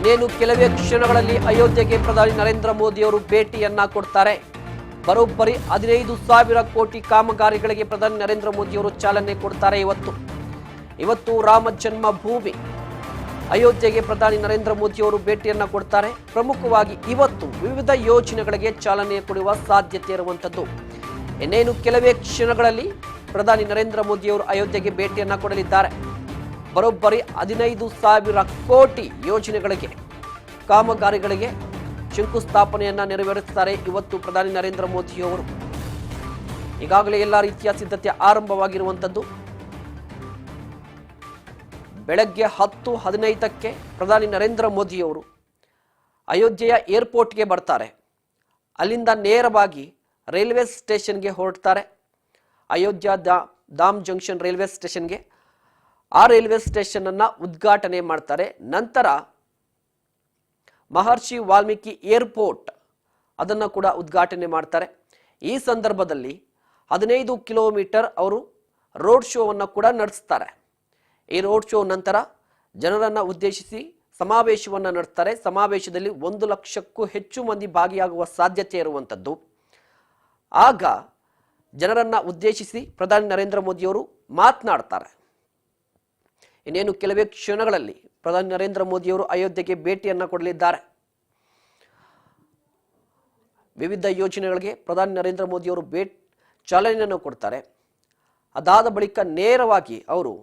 ಇನ್ನೇನು ಕೆಲವೇ ಕ್ಷಣಗಳಲ್ಲಿ ಅಯೋಧ್ಯೆಗೆ ಪ್ರಧಾನಿ ನರೇಂದ್ರ ಮೋದಿಯವರು ಭೇಟಿಯನ್ನ ಕೊಡ್ತಾರೆ. ಬರೋಬ್ಬರಿ ಹದಿನೈದು ಸಾವಿರ ಕೋಟಿ ಕಾಮಗಾರಿಗಳಿಗೆ ಪ್ರಧಾನಿ ನರೇಂದ್ರ ಮೋದಿಯವರು ಚಾಲನೆ ಕೊಡ್ತಾರೆ ಇವತ್ತು. ಇವತ್ತು ರಾಮ ಜನ್ಮ ಭೂಮಿ. ಅಯೋಧ್ಯೆಗೆ ಪ್ರಧಾನಿ ನರೇಂದ್ರ ಮೋದಿಯವರು ಭೇಟಿಯನ್ನ ಕೊಡ್ತಾರೆ. ಪ್ರಮುಖವಾಗಿ ಇವತ್ತು ವಿವಿಧ ಯೋಜನೆಗಳಿಗೆ ಚಾಲನೆ ಕೊಡುವ ಸಾಧ್ಯತೆ ಇರುವಂಥದ್ದು. ಇನ್ನೇನು ಕೆಲವೇ ಕ್ಷಣಗಳಲ್ಲಿ ಪ್ರಧಾನಿ ನರೇಂದ್ರ ಮೋದಿಯವರು ಅಯೋಧ್ಯೆಗೆ ಭೇಟಿಯನ್ನ ಕೊಡಲಿದ್ದಾರೆ. ಬರೋಬ್ಬರಿ ಹದಿನೈದು ಸಾವಿರ ಕೋಟಿ ಯೋಜನೆಗಳಿಗೆ ಕಾಮಗಾರಿಗಳಿಗೆ ಶಂಕುಸ್ಥಾಪನೆಯನ್ನ ನೆರವೇರಿಸುತ್ತಾರೆ ಇವತ್ತು ಪ್ರಧಾನಿ ನರೇಂದ್ರ ಮೋದಿಯವರು. ಈಗಾಗಲೇ ಎಲ್ಲ ರೀತಿಯ ಸಿದ್ಧತೆ ಆರಂಭವಾಗಿರುವಂಥದ್ದು. ಬೆಳಗ್ಗೆ ಹತ್ತು ಹದಿನೈದಕ್ಕೆ ಪ್ರಧಾನಿ ನರೇಂದ್ರ ಮೋದಿಯವರು ಅಯೋಧ್ಯೆಯ ಏರ್ಪೋರ್ಟ್ಗೆ ಬರ್ತಾರೆ. ಅಲ್ಲಿಂದ ನೇರವಾಗಿ ರೈಲ್ವೆ ಸ್ಟೇಷನ್ಗೆ ಹೊರಡ್ತಾರೆ. ಅಯೋಧ್ಯ ದಾ ಧಾಮ್ ಜಂಕ್ಷನ್ ರೈಲ್ವೆ ಸ್ಟೇಷನ್ಗೆ ಆ ರೈಲ್ವೆ ಸ್ಟೇಷನ್ ಅನ್ನ ಉದ್ಘಾಟನೆ ಮಾಡ್ತಾರೆ. ನಂತರ ಮಹರ್ಷಿ ವಾಲ್ಮೀಕಿ ಏರ್ಪೋರ್ಟ್ ಅದನ್ನು ಕೂಡ ಉದ್ಘಾಟನೆ ಮಾಡ್ತಾರೆ. ಈ ಸಂದರ್ಭದಲ್ಲಿ ಹದಿನೈದು ಕಿಲೋಮೀಟರ್ ಅವರು ರೋಡ್ ಶೋವನ್ನು ಕೂಡ ನಡೆಸ್ತಾರೆ. ಈ ರೋಡ್ ಶೋ ನಂತರ ಜನರನ್ನು ಉದ್ದೇಶಿಸಿ ಸಮಾವೇಶವನ್ನು ನಡೆಸ್ತಾರೆ. ಸಮಾವೇಶದಲ್ಲಿ ಒಂದು ಲಕ್ಷಕ್ಕೂ ಹೆಚ್ಚು ಮಂದಿ ಭಾಗಿಯಾಗುವ ಸಾಧ್ಯತೆ ಇರುವಂಥದ್ದು ಆಗ ಜನರನ್ನ ಉದ್ದೇಶಿಸಿ ಪ್ರಧಾನಿ ನರೇಂದ್ರ ಮೋದಿಯವರು ಮಾತನಾಡ್ತಾರೆ. ಇನ್ನೇನು ಕೆಲವೇ ಕ್ಷಣಗಳಲ್ಲಿ ಪ್ರಧಾನಿ ನರೇಂದ್ರ ಮೋದಿಯವರು ಅಯೋಧ್ಯೆಗೆ ಭೇಟಿಯನ್ನು ಕೊಡಲಿದ್ದಾರೆ. ವಿವಿಧ ಯೋಜನೆಗಳಿಗೆ ಪ್ರಧಾನಿ ನರೇಂದ್ರ ಮೋದಿಯವರು ಭೇಟ್ ಚಾಲನೆಯನ್ನು ಕೊಡ್ತಾರೆ. ಅದಾದ ಬಳಿಕ ನೇರವಾಗಿ ಅವರು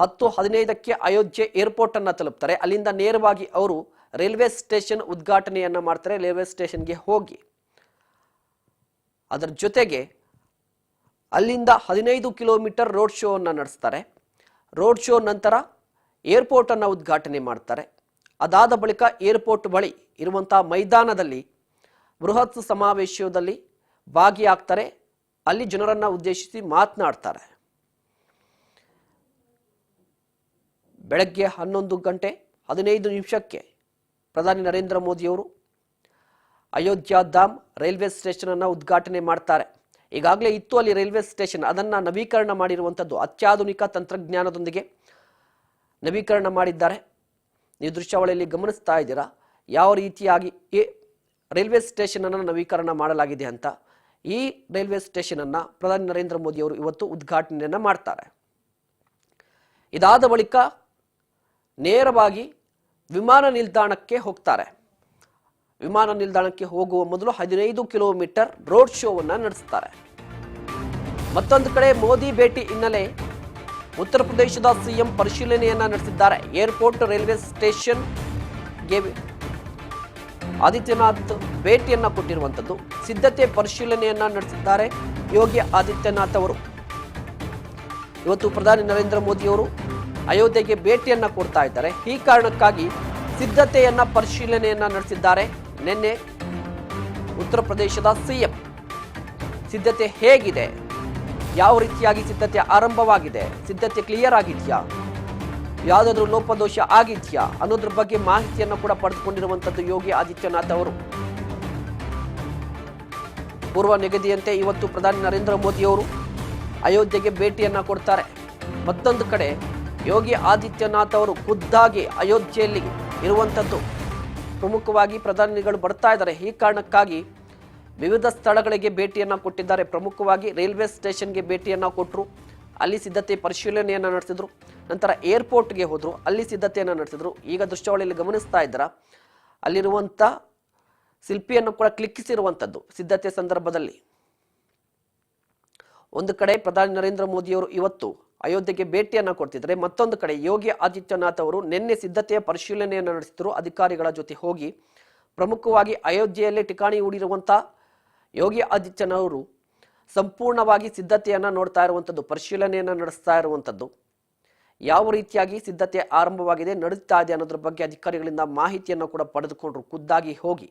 ಹತ್ತು ಹದಿನೈದಕ್ಕೆ ಅಯೋಧ್ಯೆ ಏರ್ಪೋರ್ಟ್ ಅನ್ನ ತಲುಪ್ತಾರೆ. ಅಲ್ಲಿಂದ ನೇರವಾಗಿ ಅವರು ರೈಲ್ವೆ ಸ್ಟೇಷನ್ ಉದ್ಘಾಟನೆಯನ್ನು ಮಾಡ್ತಾರೆ, ರೈಲ್ವೆ ಸ್ಟೇಷನ್ಗೆ ಹೋಗಿ. ಅದರ ಜೊತೆಗೆ ಅಲ್ಲಿಂದ ಹದಿನೈದು ಕಿಲೋಮೀಟರ್ ರೋಡ್ ಶೋ ಅನ್ನ ನಡೆಸ್ತಾರೆ. ರೋಡ್ ಶೋ ನಂತರ ಏರ್ಪೋರ್ಟ್ ಅನ್ನ ಉದ್ಘಾಟನೆ ಮಾಡ್ತಾರೆ. ಅದಾದ ಬಳಿಕ ಏರ್ಪೋರ್ಟ್ ಬಳಿ ಇರುವಂಥ ಮೈದಾನದಲ್ಲಿ ಬೃಹತ್ ಸಮಾವೇಶದಲ್ಲಿ ಭಾಗಿಯಾಗ್ತಾರೆ. ಅಲ್ಲಿ ಜನರನ್ನು ಉದ್ದೇಶಿಸಿ ಮಾತನಾಡ್ತಾರೆ. ಬೆಳಗ್ಗೆ ಹನ್ನೊಂದು ಗಂಟೆ ಹದಿನೈದು ನಿಮಿಷಕ್ಕೆ ಪ್ರಧಾನಿ ನರೇಂದ್ರ ಮೋದಿಯವರು ಅಯೋಧ್ಯ ಧಾಮ್ ರೈಲ್ವೆ ಸ್ಟೇಷನ್ ಅನ್ನ ಉದ್ಘಾಟನೆ ಮಾಡ್ತಾರೆ. ಈಗಾಗಲೇ ಇತ್ತು ಅಲ್ಲಿ ರೈಲ್ವೆ ಸ್ಟೇಷನ್ ಅದನ್ನು ನವೀಕರಣ ಮಾಡಿರುವಂಥದ್ದು ಅತ್ಯಾಧುನಿಕ ತಂತ್ರಜ್ಞಾನದೊಂದಿಗೆ ನವೀಕರಣ ಮಾಡಿದ್ದಾರೆ. ನೀವು ದೃಶ್ಯಾವಳಿಯಲ್ಲಿ ಗಮನಿಸ್ತಾ ಇದ್ದೀರಾ? ಯಾವ ರೀತಿಯಾಗಿ ಈ ರೈಲ್ವೆ ಸ್ಟೇಷನನ್ನು ನವೀಕರಣ ಮಾಡಲಾಗಿದೆ ಅಂತ ಈ ರೈಲ್ವೆ ಸ್ಟೇಷನನ್ನು ಪ್ರಧಾನಿ ನರೇಂದ್ರ ಮೋದಿ ಅವರು ಇವತ್ತು ಉದ್ಘಾಟನೆಯನ್ನು ಮಾಡ್ತಾರೆ. ಇದಾದ ಬಳಿಕ ನೇರವಾಗಿ ವಿಮಾನ ನಿಲ್ದಾಣಕ್ಕೆ ಹೋಗ್ತಾರೆ. ವಿಮಾನ ನಿಲ್ದಾಣಕ್ಕೆ ಹೋಗುವ ಮೊದಲು ಹದಿನೈದು ಕಿಲೋಮೀಟರ್ ರೋಡ್ ಶೋವನ್ನು ನಡೆಸುತ್ತಾರೆ. ಮತ್ತೊಂದು ಕಡೆ ಮೋದಿ ಭೇಟಿ ಹಿನ್ನೆಲೆ ಉತ್ತರ ಪ್ರದೇಶದ ಸಿಎಂ ಪರಿಶೀಲನೆಯನ್ನ ನಡೆಸಿದ್ದಾರೆ. ಏರ್ಪೋರ್ಟ್ ರೈಲ್ವೆ ಸ್ಟೇಷನ್ಗೆ ಆದಿತ್ಯನಾಥ್ ಭೇಟಿಯನ್ನ ಕೊಟ್ಟಿರುವಂಥದ್ದು. ಸಿದ್ಧತೆ ಪರಿಶೀಲನೆಯನ್ನ ನಡೆಸಿದ್ದಾರೆ ಯೋಗಿ ಆದಿತ್ಯನಾಥ್ ಅವರು. ಇವತ್ತು ಪ್ರಧಾನಿ ನರೇಂದ್ರ ಮೋದಿಯವರು ಅಯೋಧ್ಯೆಗೆ ಭೇಟಿಯನ್ನ ಕೊಡ್ತಾ ಇದ್ದಾರೆ. ಈ ಕಾರಣಕ್ಕಾಗಿ ಸಿದ್ಧತೆಯನ್ನ ಪರಿಶೀಲನೆಯನ್ನ ನಡೆಸಿದ್ದಾರೆ. ನಿನ್ನೆ ಉತ್ತರ ಪ್ರದೇಶದ ಸಿಎಂ. ಸಿದ್ಧತೆ ಹೇಗಿದೆ? ಯಾವ ರೀತಿಯಾಗಿ ಸಿದ್ಧತೆ ಆರಂಭವಾಗಿದೆ? ಸಿದ್ಧತೆ ಕ್ಲಿಯರ್ ಆಗಿದೆಯಾ? ಯಾವುದಾದ್ರೂ ಲೋಪದೋಷ ಆಗಿದೆಯಾ? ಅನ್ನೋದ್ರ ಬಗ್ಗೆ ಮಾಹಿತಿಯನ್ನು ಕೂಡ ಪಡೆದುಕೊಂಡಿರುವಂಥದ್ದು ಯೋಗಿ ಆದಿತ್ಯನಾಥ್ ಅವರು. ಪೂರ್ವ ನಿಗದಿಯಂತೆ ಇವತ್ತು ಪ್ರಧಾನಿ ನರೇಂದ್ರ ಮೋದಿಯವರು ಅಯೋಧ್ಯೆಗೆ ಭೇಟಿಯನ್ನು ಕೊಡ್ತಾರೆ. ಮತ್ತೊಂದು ಕಡೆ ಯೋಗಿ ಆದಿತ್ಯನಾಥ್ ಅವರು ಖುದ್ದಾಗಿ ಅಯೋಧ್ಯೆಯಲ್ಲಿ ಇರುವಂಥದ್ದು ಪ್ರಮುಖವಾಗಿ ಪ್ರಧಾನಿಗಳು ಬರ್ತಾ ಇದ್ದಾರೆ. ಈ ಕಾರಣಕ್ಕಾಗಿ ವಿವಿಧ ಸ್ಥಳಗಳಿಗೆ ಭೇಟಿಯನ್ನು ಕೊಟ್ಟಿದ್ದಾರೆ. ಪ್ರಮುಖವಾಗಿ ರೈಲ್ವೆ ಸ್ಟೇಷನ್ಗೆ ಭೇಟಿಯನ್ನು ಕೊಟ್ಟರು ಅಲ್ಲಿ ಸಿದ್ಧತೆ ಪರಿಶೀಲನೆಯನ್ನು ನಡೆಸಿದ್ರು. ನಂತರ ಏರ್ಪೋರ್ಟ್ಗೆ ಹೋದರು. ಅಲ್ಲಿ ಸಿದ್ಧತೆಯನ್ನು ನಡೆಸಿದ್ರು. ಈಗ ದೃಶ್ಯಾವಳಿಯಲ್ಲಿ ಗಮನಿಸ್ತಾ ಇದ್ದಾರ? ಅಲ್ಲಿರುವಂಥ ಶಿಲ್ಪಿಯನ್ನು ಕೂಡ ಕ್ಲಿಕ್ಕಿಸಿರುವಂಥದ್ದು ಸಿದ್ಧತೆ ಸಂದರ್ಭದಲ್ಲಿ. ಒಂದು ಕಡೆ ಪ್ರಧಾನಿ ನರೇಂದ್ರ ಮೋದಿಯವರು ಇವತ್ತು ಅಯೋಧ್ಯೆಗೆ ಭೇಟಿಯನ್ನ ಕೊಡ್ತಿದ್ರೆ ಮತ್ತೊಂದು ಕಡೆ ಯೋಗಿ ಆದಿತ್ಯನಾಥ್ ಅವರು ನಿನ್ನೆ ಸಿದ್ಧತೆಯ ಪರಿಶೀಲನೆಯನ್ನು ನಡೆಸಿದ್ರು ಅಧಿಕಾರಿಗಳ ಜೊತೆ ಹೋಗಿ ಪ್ರಮುಖವಾಗಿ ಅಯೋಧ್ಯೆಯಲ್ಲಿ ಠಿಕಾಣಿ ಹೂಡಿರುವಂಥ ಯೋಗಿ ಆದಿತ್ಯನಾಥ್ ಅವರು ಸಂಪೂರ್ಣವಾಗಿ ಸಿದ್ಧತೆಯನ್ನ ನೋಡ್ತಾ ಇರುವಂಥದ್ದು ಪರಿಶೀಲನೆಯನ್ನ ನಡೆಸ್ತಾ ಇರುವಂಥದ್ದು ಯಾವ ರೀತಿಯಾಗಿ ಸಿದ್ಧತೆ ಆರಂಭವಾಗಿದೆ, ನಡೀತಾ ಇದೆ ಅನ್ನೋದ್ರ ಬಗ್ಗೆ ಅಧಿಕಾರಿಗಳಿಂದ ಮಾಹಿತಿಯನ್ನು ಕೂಡ ಪಡೆದುಕೊಂಡ್ರು. ಖುದ್ದಾಗಿ ಹೋಗಿ.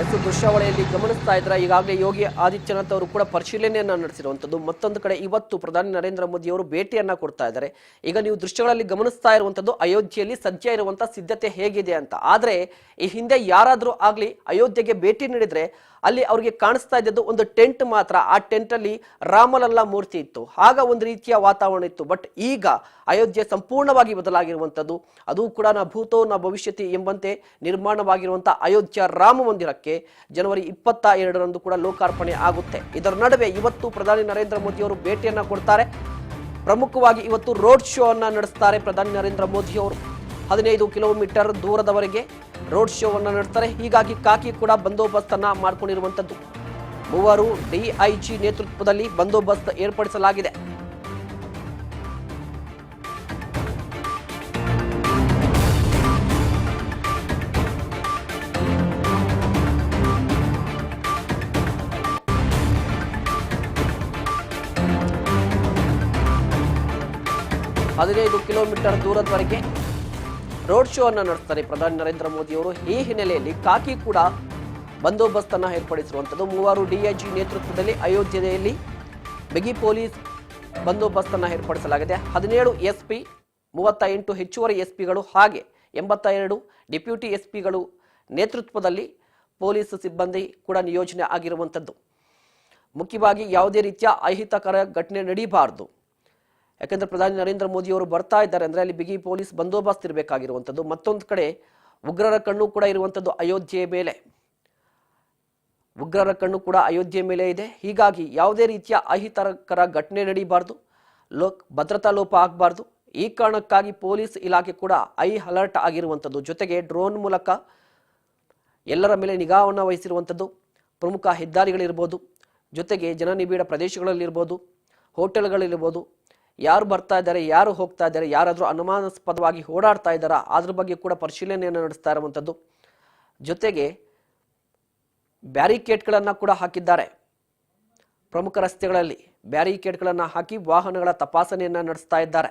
ಎಸ್ ದೃಶ್ಯಾವಳಿಯಲ್ಲಿ ಗಮನಿಸ್ತಾ ಇದ್ರೆ ಈಗಾಗಲೇ ಯೋಗಿ ಆದಿತ್ಯನಾಥ್ ಅವರು ಕೂಡ ಪರಿಶೀಲನೆಯನ್ನು ನಡೆಸಿರುವಂಥದ್ದು ಮತ್ತೊಂದು ಕಡೆ ಇವತ್ತು ಪ್ರಧಾನಿ ನರೇಂದ್ರ ಮೋದಿ ಅವರು ಭೇಟಿಯನ್ನ ಕೊಡ್ತಾ ಇದ್ದಾರೆ. ಈಗ ನೀವು ದೃಶ್ಯಗಳಲ್ಲಿ ಗಮನಿಸ್ತಾ ಇರುವಂಥದ್ದು ಅಯೋಧ್ಯೆಯಲ್ಲಿ ಸದ್ಯ ಇರುವಂತಹ ಸಿದ್ಧತೆ ಹೇಗಿದೆ ಅಂತ. ಆದ್ರೆ ಈ ಹಿಂದೆ ಯಾರಾದರೂ ಆಗಲಿ ಅಯೋಧ್ಯೆಗೆ ಭೇಟಿ ನೀಡಿದ್ರೆ ಅಲ್ಲಿ ಅವರಿಗೆ ಕಾಣಿಸ್ತಾ ಇದ್ದದ್ದು ಒಂದು ಟೆಂಟ್ ಮಾತ್ರ. ಆ ಟೆಂಟ್ ಅಲ್ಲಿ ರಾಮಲಲ್ಲಾ ಮೂರ್ತಿ ಇತ್ತು. ಆಗ ಒಂದು ರೀತಿಯ ವಾತಾವರಣ ಇತ್ತು. ಬಟ್ ಈಗ ಅಯೋಧ್ಯೆ ಸಂಪೂರ್ಣವಾಗಿ ಬದಲಾಗಿರುವಂಥದ್ದು. ಅದು ಕೂಡ ನ ಭೂತೋ ನ ಭವಿಷ್ಯತಿ ಎಂಬಂತೆ ನಿರ್ಮಾಣವಾಗಿರುವಂಥ ಅಯೋಧ್ಯ ರಾಮ ಮಂದಿರಕ್ಕೆ ಜನವರಿ ಇಪ್ಪತ್ತ ಎರಡರಂದು ಕೂಡ ಲೋಕಾರ್ಪಣೆ ಆಗುತ್ತೆ. ಇದರ ನಡುವೆ ಇವತ್ತು ಪ್ರಧಾನಿ ನರೇಂದ್ರ ಮೋದಿ ಅವರು ಭೇಟಿಯನ್ನ ಕೊಡ್ತಾರೆ. ಪ್ರಮುಖವಾಗಿ ಇವತ್ತು ರೋಡ್ ಶೋ ಅನ್ನು ನಡೆಸ್ತಾರೆ ಪ್ರಧಾನಿ ನರೇಂದ್ರ ಮೋದಿ ಅವರು ಹದಿನೈದು ಕಿಲೋಮೀಟರ್ ದೂರದವರೆಗೆ ರೋಡ್ ಶೋವನ್ನು ನಡೆಸ್ತಾರೆ. ಹೀಗಾಗಿ ಕಾಕಿ ಕೂಡ ಬಂದೋಬಸ್ತನ್ನು ಮಾಡ್ಕೊಂಡಿರುವಂತದ್ದು. ಮೂವರು ಡಿಐಜಿ ನೇತೃತ್ವದಲ್ಲಿ ಬಂದೋಬಸ್ತ್ ಏರ್ಪಡಿಸಲಾಗಿದೆ. ಹದಿನೈದು ಕಿಲೋಮೀಟರ್ ದೂರದವರೆಗೆ ರೋಡ್ ಶೋ ಅನ್ನು ನಡೆಸ್ತಾರೆ ಪ್ರಧಾನಿ ನರೇಂದ್ರ ಮೋದಿ ಅವರು. ಈ ಹಿನ್ನೆಲೆಯಲ್ಲಿ ಕಾಕಿ ಕೂಡ ಬಂದೋಬಸ್ತನ್ನ ಏರ್ಪಡಿಸಿರುವಂಥದ್ದು. ಮೂವರು ಡಿಐಜಿ ನೇತೃತ್ವದಲ್ಲಿ ಅಯೋಧ್ಯೆಯಲ್ಲಿ ಬಿಗಿ ಪೊಲೀಸ್ ಬಂದೋಬಸ್ತನ್ನ ಏರ್ಪಡಿಸಲಾಗಿದೆ. ಹದಿನೇಳು ಎಸ್ ಪಿ ಮೂವತ್ತ ಎಂಟು ಹೆಚ್ಚುವರಿ ಎಸ್ ಪಿಗಳು ಹಾಗೆ ಎಂಬತ್ತ ಎರಡು ಡೆಪ್ಯೂಟಿ ಎಸ್ ಪಿಗಳು ನೇತೃತ್ವದಲ್ಲಿ ಪೊಲೀಸ್ ಸಿಬ್ಬಂದಿ ಕೂಡ ನಿಯೋಜನೆ ಆಗಿರುವಂಥದ್ದು. ಮುಖ್ಯವಾಗಿ ಯಾವುದೇ ರೀತಿಯ ಅಹಿತಕರ ಘಟನೆ ನಡೀಬಾರದು. ಯಾಕಂದ್ರೆ ಪ್ರಧಾನಿ ನರೇಂದ್ರ ಮೋದಿ ಅವರು ಬರ್ತಾ ಇದ್ದಾರೆ ಅಂದ್ರೆ ಅಲ್ಲಿ ಬಿಗಿ ಪೊಲೀಸ್ ಬಂದೋಬಸ್ತ್ ಇರಬೇಕಾಗಿರುವಂಥದ್ದು. ಮತ್ತೊಂದು ಕಡೆ ಉಗ್ರರ ಕಣ್ಣು ಕೂಡ ಇರುವಂಥದ್ದು ಅಯೋಧ್ಯೆ ಮೇಲೆ. ಉಗ್ರರ ಕಣ್ಣು ಕೂಡ ಅಯೋಧ್ಯೆ ಮೇಲೆ ಇದೆ. ಹೀಗಾಗಿ ಯಾವುದೇ ರೀತಿಯ ಅಹಿತಕರ ಘಟನೆ ನಡೀಬಾರ್ದು. ಲೋಕ್ ಭದ್ರತಾ ಲೋಪ ಆಗಬಾರ್ದು. ಈ ಕಾರಣಕ್ಕಾಗಿ ಪೊಲೀಸ್ ಇಲಾಖೆ ಕೂಡ ಐ ಅಲರ್ಟ್ ಆಗಿರುವಂಥದ್ದು. ಜೊತೆಗೆ ಡ್ರೋನ್ ಮೂಲಕ ಎಲ್ಲರ ಮೇಲೆ ನಿಗಾವನ್ನು ವಹಿಸಿರುವಂಥದ್ದು. ಪ್ರಮುಖ ಹೆದ್ದಾರಿಗಳಿರ್ಬೋದು. ಜೊತೆಗೆ ಜನನಿಬಿಡ ಪ್ರದೇಶಗಳಲ್ಲಿರ್ಬೋದು. ಹೋಟೆಲ್ಗಳಿರ್ಬೋದು. ಯಾರು ಬರ್ತಾ ಇದ್ದಾರೆ, ಯಾರು ಹೋಗ್ತಾ ಇದ್ದಾರೆ, ಯಾರಾದರೂ ಅನುಮಾನಾಸ್ಪದವಾಗಿ ಓಡಾಡ್ತಾ ಇದ್ದಾರಾ, ಅದ್ರ ಬಗ್ಗೆ ಕೂಡ ಪರಿಶೀಲನೆಯನ್ನು ನಡೆಸ್ತಾ ಇರುವಂಥದ್ದು ಜೊತೆಗೆ ಬ್ಯಾರಿಕೇಡ್ಗಳನ್ನು ಕೂಡ ಹಾಕಿದ್ದಾರೆ. ಪ್ರಮುಖ ರಸ್ತೆಗಳಲ್ಲಿ ಬ್ಯಾರಿಕೇಡ್ಗಳನ್ನು ಹಾಕಿ ವಾಹನಗಳ ತಪಾಸಣೆಯನ್ನು ನಡೆಸ್ತಾ ಇದ್ದಾರೆ.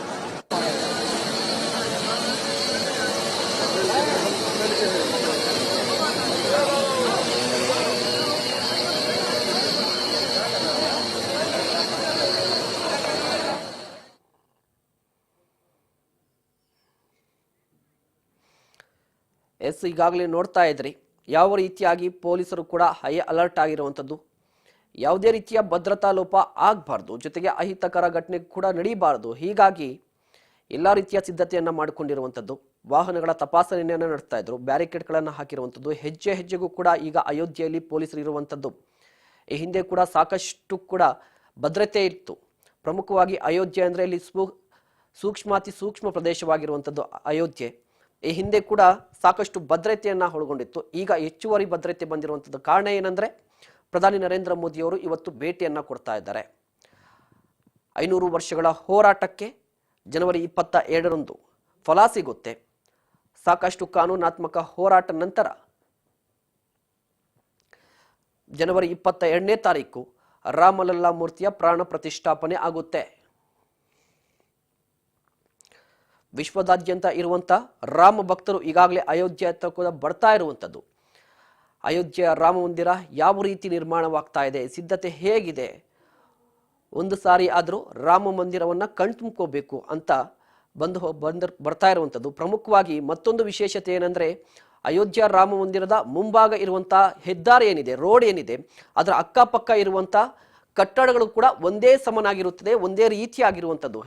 ಎಸ್ ಈಗಾಗಲೇ ನೋಡ್ತಾ ಇದ್ರಿ, ಯಾವ ರೀತಿಯಾಗಿ ಪೊಲೀಸರು ಕೂಡ ಹೈ ಅಲರ್ಟ್ ಆಗಿರುವಂಥದ್ದು. ಯಾವುದೇ ರೀತಿಯ ಭದ್ರತಾ ಲೋಪ ಆಗಬಾರ್ದು, ಜೊತೆಗೆ ಅಹಿತಕರ ಘಟನೆ ಕೂಡ ನಡೀಬಾರ್ದು. ಹೀಗಾಗಿ ಎಲ್ಲ ರೀತಿಯ ಸಿದ್ಧತೆಯನ್ನು ಮಾಡಿಕೊಂಡಿರುವಂಥದ್ದು. ವಾಹನಗಳ ತಪಾಸಣೆಯನ್ನು ನಡೆಸ್ತಾ ಇದ್ರು, ಬ್ಯಾರಿಕೇಡ್ಗಳನ್ನು ಹಾಕಿರುವಂಥದ್ದು. ಹೆಜ್ಜೆ ಹೆಜ್ಜೆಗೂ ಕೂಡ ಈಗ ಅಯೋಧ್ಯೆಯಲ್ಲಿ ಪೊಲೀಸರು ಇರುವಂಥದ್ದು. ಈ ಹಿಂದೆ ಕೂಡ ಸಾಕಷ್ಟು ಕೂಡ ಭದ್ರತೆ ಇತ್ತು. ಪ್ರಮುಖವಾಗಿ ಅಯೋಧ್ಯೆ ಅಂದರೆ ಇಲ್ಲಿ ಸೂಕ್ಷ್ಮಾತಿ ಸೂಕ್ಷ್ಮ ಪ್ರದೇಶವಾಗಿರುವಂಥದ್ದು ಅಯೋಧ್ಯೆ. ಈ ಹಿಂದೆ ಕೂಡ ಸಾಕಷ್ಟು ಭದ್ರತೆಯನ್ನು ಒಳಗೊಂಡಿತ್ತು. ಈಗ ಹೆಚ್ಚುವರಿ ಭದ್ರತೆ ಬಂದಿರುವಂಥದ್ದು ಕಾರಣ ಏನಂದ್ರೆ, ಪ್ರಧಾನಿ ನರೇಂದ್ರ ಮೋದಿಯವರು ಇವತ್ತು ಭೇಟಿಯನ್ನು ಕೊಡ್ತಾ ಇದ್ದಾರೆ. ಐನೂರು ವರ್ಷಗಳ ಹೋರಾಟಕ್ಕೆ ಜನವರಿ ಇಪ್ಪತ್ತ ಎರಡರಂದು ಫಲ ಸಿಗುತ್ತೆ ಸಾಕಷ್ಟು ಕಾನೂನಾತ್ಮಕ ಹೋರಾಟ ನಂತರ ಜನವರಿ ಇಪ್ಪತ್ತ ಎರಡನೇ ತಾರೀಕು ರಾಮಲಲ್ಲಾ ಮೂರ್ತಿಯ ಪ್ರಾಣ ಪ್ರತಿಷ್ಠಾಪನೆ ಆಗುತ್ತೆ. ವಿಶ್ವದಾದ್ಯಂತ ಇರುವಂತ ರಾಮ ಭಕ್ತರು ಈಗಾಗಲೇ ಅಯೋಧ್ಯೆ ಹತ್ರ ಕೂಡ ಬರ್ತಾ ಇರುವಂಥದ್ದು. ಅಯೋಧ್ಯೆಯ ರಾಮ ಮಂದಿರ ಯಾವ ರೀತಿ ನಿರ್ಮಾಣವಾಗ್ತಾ ಇದೆ, ಸಿದ್ಧತೆ ಹೇಗಿದೆ, ಒಂದು ಸಾರಿ ಆದರೂ ರಾಮ ಮಂದಿರವನ್ನ ಕಣ್ತುಂಬ್ಕೋಬೇಕು ಅಂತ ಬಂದು ಬಂದ ಬರ್ತಾ ಇರುವಂಥದ್ದು. ಪ್ರಮುಖವಾಗಿ ಮತ್ತೊಂದು ವಿಶೇಷತೆ ಏನಂದ್ರೆ ಅಯೋಧ್ಯ ರಾಮ ಮಂದಿರದ ಮುಂಭಾಗ ಇರುವಂಥ ಹೆದ್ದಾರಿ ಏನಿದೆ, ರೋಡ್ ಏನಿದೆ, ಅದರ ಅಕ್ಕಪಕ್ಕ ಇರುವಂತ ಕಟ್ಟಡಗಳು ಕೂಡ ಒಂದೇ ಸಮನಾಗಿರುತ್ತದೆ, ಒಂದೇ ರೀತಿಯಾಗಿರುವಂಥದ್ದು.